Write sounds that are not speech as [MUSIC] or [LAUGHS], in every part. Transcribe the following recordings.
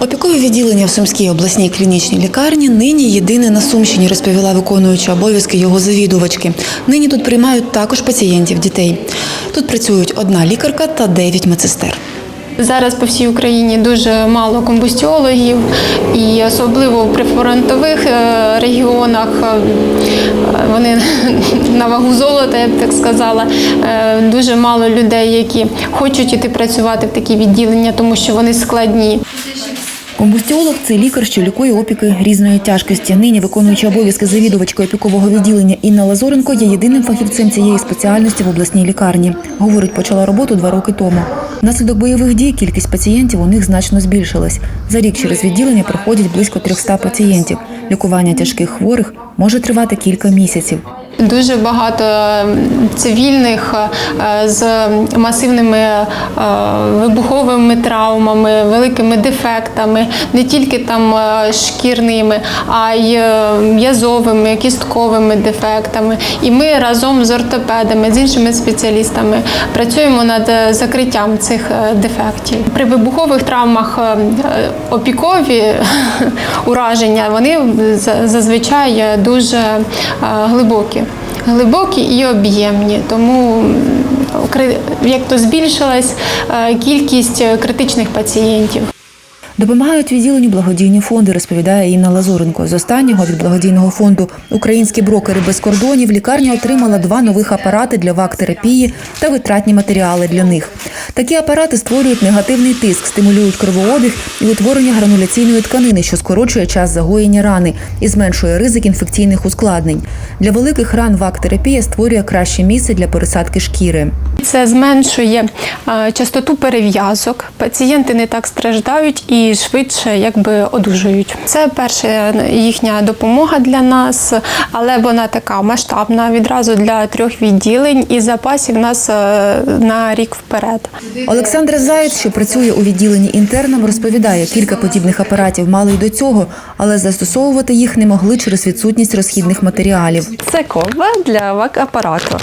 Опікове відділення в Сумській обласній клінічній лікарні нині єдине на Сумщині, розповіла виконуюча обов'язки його завідувачки. Нині тут приймають також пацієнтів дітей. Тут працюють одна лікарка та дев'ять медсестер. Зараз по всій Україні дуже мало комбустіологів, і особливо в прифронтових е, регіонах е, вони [LAUGHS] на вагу золота, я б так сказала. Е, Дуже мало людей, які хочуть іти працювати в такі відділення, тому що вони складні. Комбустіолог це лікар, що лікує опіки різної тяжкості. Нині виконуюча обов'язки завідувачки опікового відділення Інна Лазоренко є єдиним фахівцем цієї спеціальності в обласній лікарні. Говорить, почала роботу два роки тому. Внаслідок бойових дій кількість пацієнтів у них значно збільшилась. За рік через відділення проходять близько 300 пацієнтів. Лікування тяжких хворих може тривати кілька місяців. Дуже багато цивільних е, з масивними е, вибуховими травмами, великими дефектами, не тільки там е, шкірними, а й м'язовими, кістковими дефектами. І ми разом з ортопедами, з іншими спеціалістами працюємо над закриттям цих дефектів. При вибухових травмах опікові [LAUGHS] ураження вони за- зазвичай дуже глибокі. Глибокі і об'ємні, тому як то збільшилась е, кількість е, критичних пацієнтів. Допомагають відділенню благодійні фонди, розповідає Інна Лазуренко. З останнього від благодійного фонду Українські брокери без кордонів лікарня отримала два нових апарати для вак-терапії та витратні матеріали для них. Такі апарати створюють негативний тиск, стимулюють кровообіг і утворення грануляційної тканини, що скорочує час загоєння рани і зменшує ризик інфекційних ускладнень. Для великих ран вак-терапія створює краще місце для пересадки шкіри. Це зменшує е, частоту перев'язок. Пацієнти не так страждають і швидше якби одужують. Це перша їхня допомога для нас, але вона така масштабна відразу для трьох відділень і запасів нас е, на рік вперед. Олександра Заєць, що працює у відділенні інтерном, розповідає, кілька подібних апаратів мали й до цього, але застосовувати їх не могли через відсутність розхідних матеріалів. Це ковба для вак-апарату.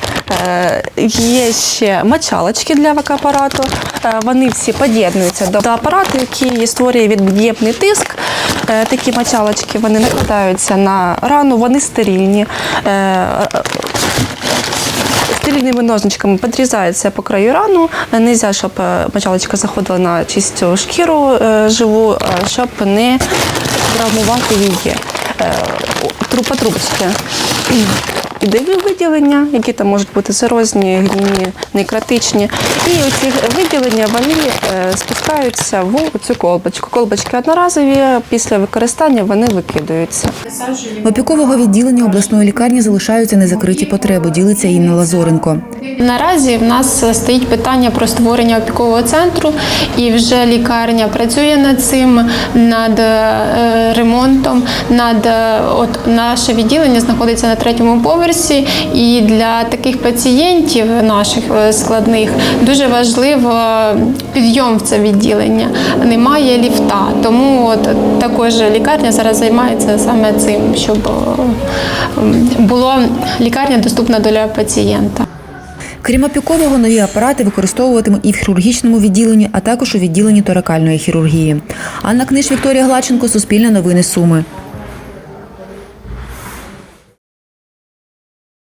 Е, Є ще мочалочки для вак-апарату. Е, Вони всі під'єднуються до апарату, який створює від'ємний тиск. Е, Такі мочалочки вони накладаються на рану, вони стерильні. Е, Стерильними ножничками підрізається по краю рану. Не можна, щоб е, мочалочка заходила на чисту шкіру е, живу, е, щоб не травмувати її. Трупа тру- Трубочці. Виділення, які там можуть бути серозні, гнійні, некротичні. І ці виділення вони е, спускаються в цю колбочку. Колбочки одноразові, після використання вони викидаються. Опікового відділення обласної лікарні залишаються незакриті потреби, ділиться Інна Лазоренко. Наразі в нас стоїть питання про створення опікового центру, і вже лікарня працює над цим, над е, ремонтом. Над е, от наше відділення знаходиться на третьому поверсі, і для таких пацієнтів наших е, складних дуже важливо підйом в це відділення. Немає ліфта, тому от також лікарня зараз займається саме цим, щоб м, була лікарня доступна для пацієнта. Крім опікового, нові апарати використовуватимуть і в хірургічному відділенні, а також у відділенні торакальної хірургії. Анна Книж, Вікторія Глаченко, Суспільне новини Суми.